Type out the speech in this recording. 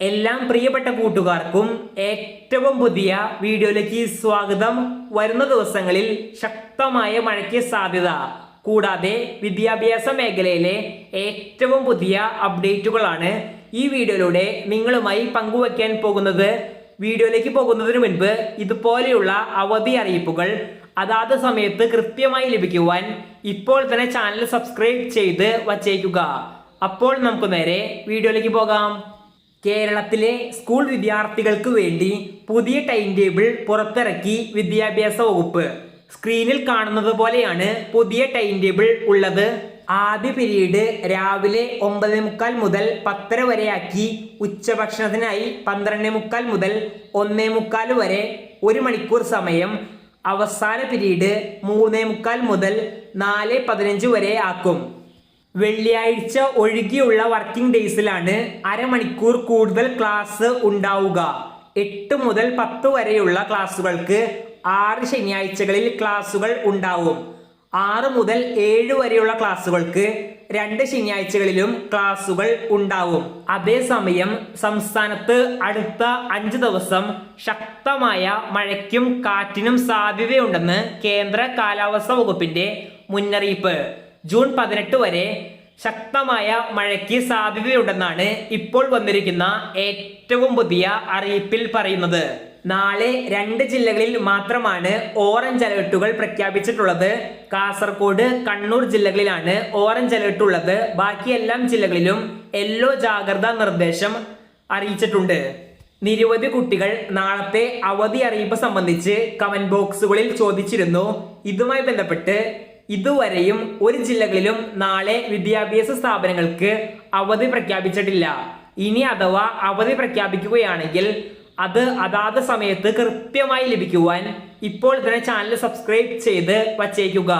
എല്ലാം പ്രിയപ്പെട്ട കൂട്ടുകാർക്കും ഏറ്റവും പുതിയ വീഡിയോയിലേക്ക് സ്വാഗതം. വരുന്ന ദിവസങ്ങളിൽ ശക്തമായ മഴയ്ക്ക് സാധ്യത. കൂടാതെ വിദ്യാഭ്യാസ മേഖലയിലെ ഏറ്റവും പുതിയ അപ്ഡേറ്റുകളാണ് ഈ വീഡിയോയിലൂടെ നിങ്ങളുമായി പങ്കുവയ്ക്കാൻ പോകുന്നത്. വീഡിയോയിലേക്ക് പോകുന്നതിന് മുൻപ് ഇതുപോലെയുള്ള അവധി അറിയിപ്പുകൾ അതാത് സമയത്ത് കൃത്യമായി ലഭിക്കുവാൻ ഇപ്പോൾ തന്നെ ചാനൽ സബ്സ്ക്രൈബ് ചെയ്ത് വച്ചേക്കുക. അപ്പോൾ നമുക്ക് നേരെ വീഡിയോയിലേക്ക് പോകാം. കേരളത്തിലെ സ്കൂൾ വിദ്യാർത്ഥികൾക്ക് വേണ്ടി പുതിയ ടൈം ടേബിൾ പുറത്തിറക്കി വിദ്യാഭ്യാസ വകുപ്പ്. സ്ക്രീനിൽ കാണുന്നത് പോലെയാണ് പുതിയ ടൈം ടേബിൾ ഉള്ളത്. ആദ്യ പിരീഡ് രാവിലെ ഒമ്പത് മുക്കാൽ മുതൽ പത്തര വരെയാക്കി ഉച്ചഭക്ഷണത്തിനായി പന്ത്രണ്ട് മുക്കാൽ മുതൽ ഒന്നേ മുക്കാൽ വരെ ഒരു മണിക്കൂർ സമയം. അവസാന പിരീഡ് മൂന്നേ മുക്കാൽ മുതൽ നാല് പതിനഞ്ച് വരെ ആക്കും. വെള്ളിയാഴ്ച ഒഴികെയുള്ള വർക്കിംഗ് ഡേയ്സിലാണ് അരമണിക്കൂർ കൂടുതൽ ക്ലാസ് ഉണ്ടാവുക. എട്ട് മുതൽ പത്ത് വരെയുള്ള ക്ലാസ്സുകൾക്ക് ആറ് ശനിയാഴ്ചകളിൽ ക്ലാസ്സുകൾ ഉണ്ടാവും. ആറ് മുതൽ ഏഴ് വരെയുള്ള ക്ലാസ്സുകൾക്ക് രണ്ട് ശനിയാഴ്ചകളിലും ക്ലാസ്സുകൾ ഉണ്ടാവും. അതേസമയം സംസ്ഥാനത്ത് അടുത്ത അഞ്ച് ദിവസം ശക്തമായ മഴയ്ക്കും കാറ്റിനും സാധ്യതയുണ്ടെന്ന് കേന്ദ്ര കാലാവസ്ഥ വകുപ്പിന്റെ മുന്നറിയിപ്പ്. ജൂൺ പതിനെട്ട് വരെ ശക്തമായ മഴയ്ക്ക് സാധ്യതയുണ്ടെന്നാണ് ഇപ്പോൾ വന്നിരിക്കുന്ന ഏറ്റവും പുതിയ അറിയിപ്പിൽ പറയുന്നത്. നാളെ രണ്ട് ജില്ലകളിൽ മാത്രമാണ് ഓറഞ്ച് അലേർട്ടുകൾ പ്രഖ്യാപിച്ചിട്ടുള്ളത്. കാസർഗോഡ് കണ്ണൂർ ജില്ലകളിലാണ് ഓറഞ്ച് അലേർട്ട് ഉള്ളത്. ബാക്കി എല്ലാ ജില്ലകളിലും യെല്ലോ ജാഗ്രതാ നിർദ്ദേശം അറിയിച്ചിട്ടുണ്ട്. നിരവധി കുട്ടികൾ നാളത്തെ അവധി അറിയിപ്പ് സംബന്ധിച്ച് കമന്റ് ബോക്സുകളിൽ ചോദിച്ചിരുന്നു. ഇതുമായി ബന്ധപ്പെട്ട് ഇതുവരെയും ഒരു ജില്ലകളിലും നാളെ വിദ്യാഭ്യാസ സ്ഥാപനങ്ങൾക്ക് അവധി പ്രഖ്യാപിച്ചിട്ടില്ല. ഇനി അഥവാ അവധി പ്രഖ്യാപിക്കുകയാണെങ്കിൽ അത് അതാത് സമയത്ത് കൃത്യമായി ലഭിക്കുവാൻ ഇപ്പോൾ തന്നെ ചാനൽ സബ്സ്ക്രൈബ് ചെയ്ത് വച്ചേക്കുക.